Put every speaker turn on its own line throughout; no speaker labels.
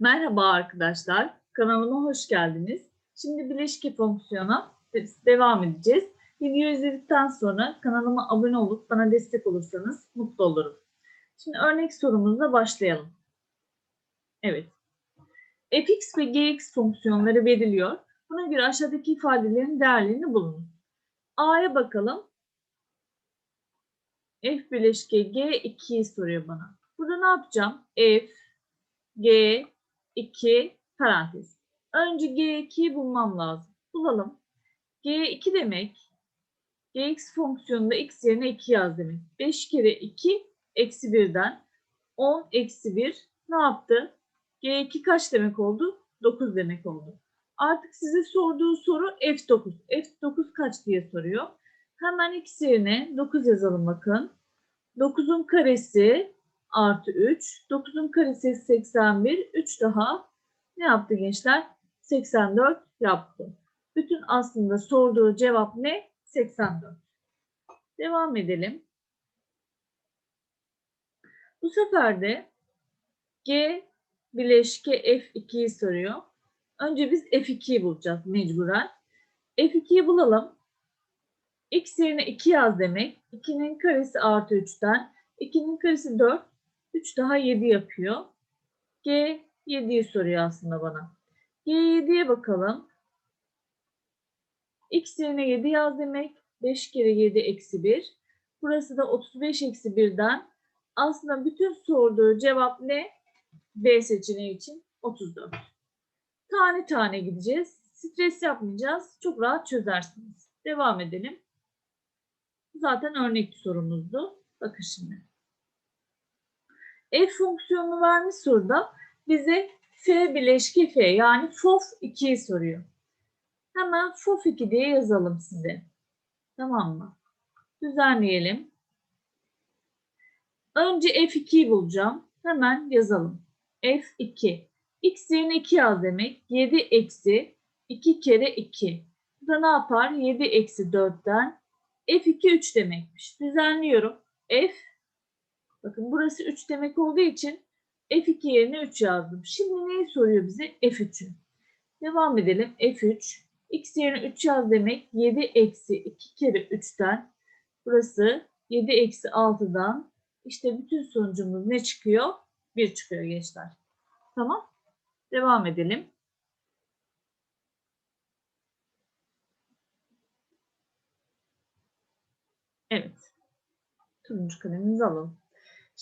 Merhaba arkadaşlar, kanalıma hoş geldiniz. Şimdi bileşke fonksiyona devam edeceğiz. Videoyu izledikten sonra kanalıma abone olup bana destek olursanız mutlu olurum. Şimdi örnek sorumuzla başlayalım. Evet. fx ve gx fonksiyonları veriliyor. Buna göre aşağıdaki ifadelerin değerlerini bulunuz. A'ya bakalım. f bileşke g2'yi soruyor bana. Burada ne yapacağım? f, g, 2 parantez. Önce G2'yi bulmam lazım. Bulalım. G2 demek Gx fonksiyonunda x yerine 2 yaz demek. 5 kere 2 eksi 1'den 10 eksi 1 ne yaptı? G2 kaç demek oldu? 9 demek oldu. Artık size sorduğu soru F9. F9 kaç diye soruyor. Hemen x yerine 9 yazalım bakın. 9'un karesi artı 3. 9'un karesi 81. 3 daha ne yaptı gençler? 84 yaptı. Bütün aslında sorduğu cevap ne? 84. Devam edelim. Bu sefer de G bileşke F2'yi soruyor. Önce biz F2'yi bulacağız mecburen. F2'yi bulalım. X yerine 2 yaz demek. 2'nin karesi artı 3'ten. 2'nin karesi 4. 3 daha 7 yapıyor. G 7'yi soruyor aslında bana. G7'ye bakalım. X yerine 7 yaz demek. 5 kere 7 eksi 1. Burası da 35 eksi 1'den. Aslında bütün sorduğu cevap ne? B seçeneği için 34. Tane tane gideceğiz. Stres yapmayacağız. Çok rahat çözersiniz. Devam edelim. Zaten örnek sorumuzdu. Bakın şimdi f fonksiyonunu vermiş soruda bize f bileşki f yani fof 2'yi soruyor. Hemen fof 2 diye yazalım size. Tamam mı? Düzenleyelim. Önce f2'yi bulacağım. Hemen yazalım. f2. x yerine 2 yaz demek. 7 eksi 2 kere 2. Bu da ne yapar? 7 eksi 4'ten f2 3 demekmiş. Düzenliyorum. f Bakın burası 3 demek olduğu için F2 yerine 3 yazdım. Şimdi neyi soruyor bize? F3'ü. Devam edelim. F3. X yerine 3 yaz demek. 7 eksi 2 kere 3'ten. Burası 7 eksi 6'dan. İşte bütün sonucumuz ne çıkıyor? 1 çıkıyor gençler. Tamam. Devam edelim. Evet. Turuncu kalemimizi alalım.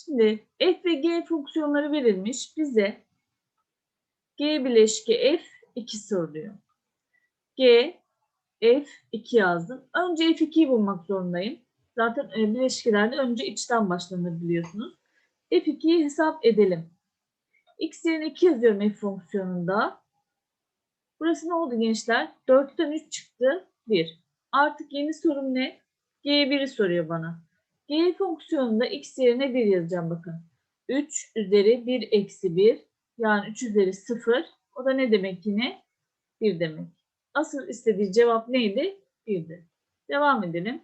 Şimdi f ve g fonksiyonları verilmiş. Bize g bileşki f 2 soruluyor. g f 2 yazdım. Önce f2'yi bulmak zorundayım. Zaten e, bileşkelerde önce içten başlanır biliyorsunuz. f2'yi hesap edelim. x yerine 2 yazıyorum f fonksiyonunda. Burası ne oldu gençler? 4'ten 3 çıktı. 1. Artık yeni sorum ne? G1'i soruyor bana. G fonksiyonunda x yerine 1 yazacağım bakın. 3 üzeri 1 eksi 1 yani 3 üzeri 0 o da ne demek yine? 1 demek. Asıl istediği cevap neydi? 1'di. Devam edelim.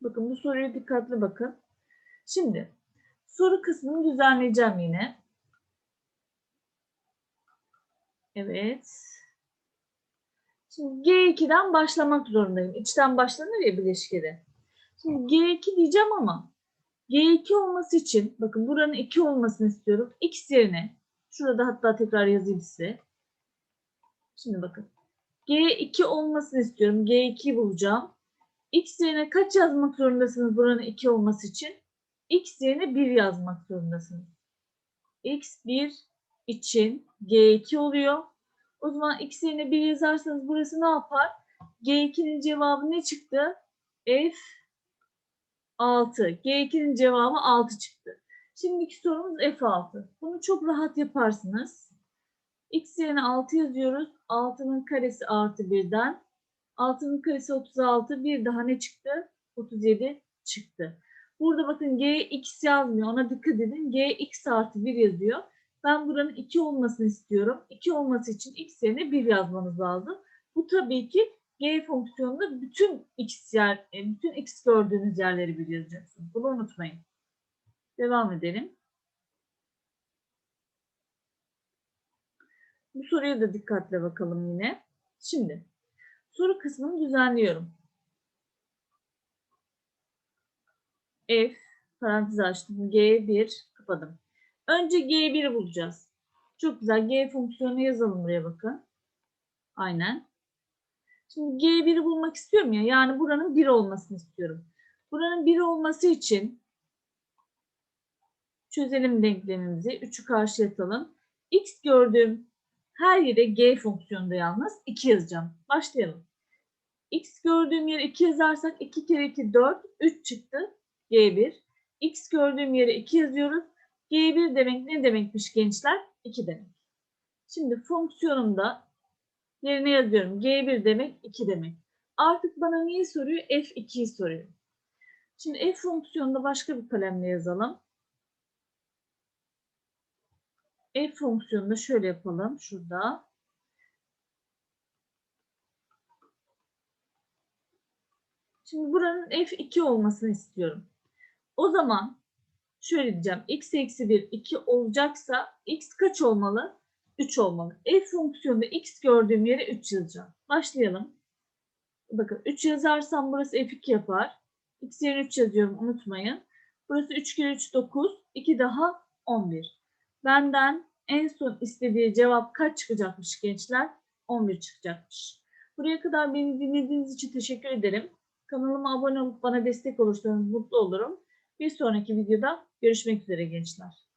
Bakın bu soruya dikkatli bakın. Şimdi soru kısmını düzenleyeceğim yine. Evet. Şimdi G2'den başlamak zorundayım. İçten başlanır ya bileşkede. Şimdi G2 diyeceğim ama G2 olması için bakın buranın 2 olmasını istiyorum. X yerine şurada hatta tekrar yazayım size. Şimdi bakın. G2 olmasını istiyorum. G2'yi bulacağım. X yerine kaç yazmak zorundasınız buranın 2 olması için? X yerine 1 yazmak zorundasınız. X1 için G2 oluyor. O zaman x yerine 1 yazarsanız burası ne yapar? G2'nin cevabı ne çıktı? F 6. G2'nin cevabı 6 çıktı. Şimdiki sorumuz F6. Bunu çok rahat yaparsınız. X yerine 6 yazıyoruz. 6'nın karesi artı 1'den. 6'nın karesi 36. Bir daha ne çıktı? 37 çıktı. Burada bakın Gx yazmıyor. Ona dikkat edin. Gx artı 1 yazıyor. Ben buranın 2 olmasını istiyorum. 2 olması için x yerine 1 yazmanız lazım. Bu tabii ki g fonksiyonunda bütün x yer, e, bütün x gördüğünüz yerleri bir yazacaksınız. Bunu unutmayın. Devam edelim. Bu soruya da dikkatle bakalım yine. Şimdi soru kısmını düzenliyorum. F parantez açtım. G1 kapadım. Önce G1'i bulacağız. Çok güzel. G fonksiyonu yazalım buraya bakın. Aynen. Şimdi G1'i bulmak istiyorum ya. Yani buranın 1 olmasını istiyorum. Buranın 1 olması için çözelim denklemimizi. 3'ü karşıya atalım. X gördüğüm her yere G fonksiyonunda yalnız 2 yazacağım. Başlayalım. X gördüğüm yere 2 yazarsak 2 kere 2 4. 3 çıktı. G1. X gördüğüm yere 2 yazıyoruz. G1 demek ne demekmiş gençler? 2 demek. Şimdi fonksiyonumda yerine yazıyorum. G1 demek 2 demek. Artık bana neyi soruyor? F2'yi soruyor. Şimdi F fonksiyonunda başka bir kalemle yazalım. F fonksiyonunda şöyle yapalım. Şurada. Şimdi buranın F2 olmasını istiyorum. O zaman şöyle diyeceğim. X eksi 1 2 olacaksa X kaç olmalı? 3 olmalı. F fonksiyonunda X gördüğüm yere 3 yazacağım. Başlayalım. Bakın 3 yazarsam burası F2 yapar. X yerine 3 yazıyorum unutmayın. Burası 3 kere 3 9. 2 daha 11. Benden en son istediği cevap kaç çıkacakmış gençler? 11 çıkacakmış. Buraya kadar beni dinlediğiniz için teşekkür ederim. Kanalıma abone olup bana destek olursanız mutlu olurum. Bir sonraki videoda görüşmek üzere gençler.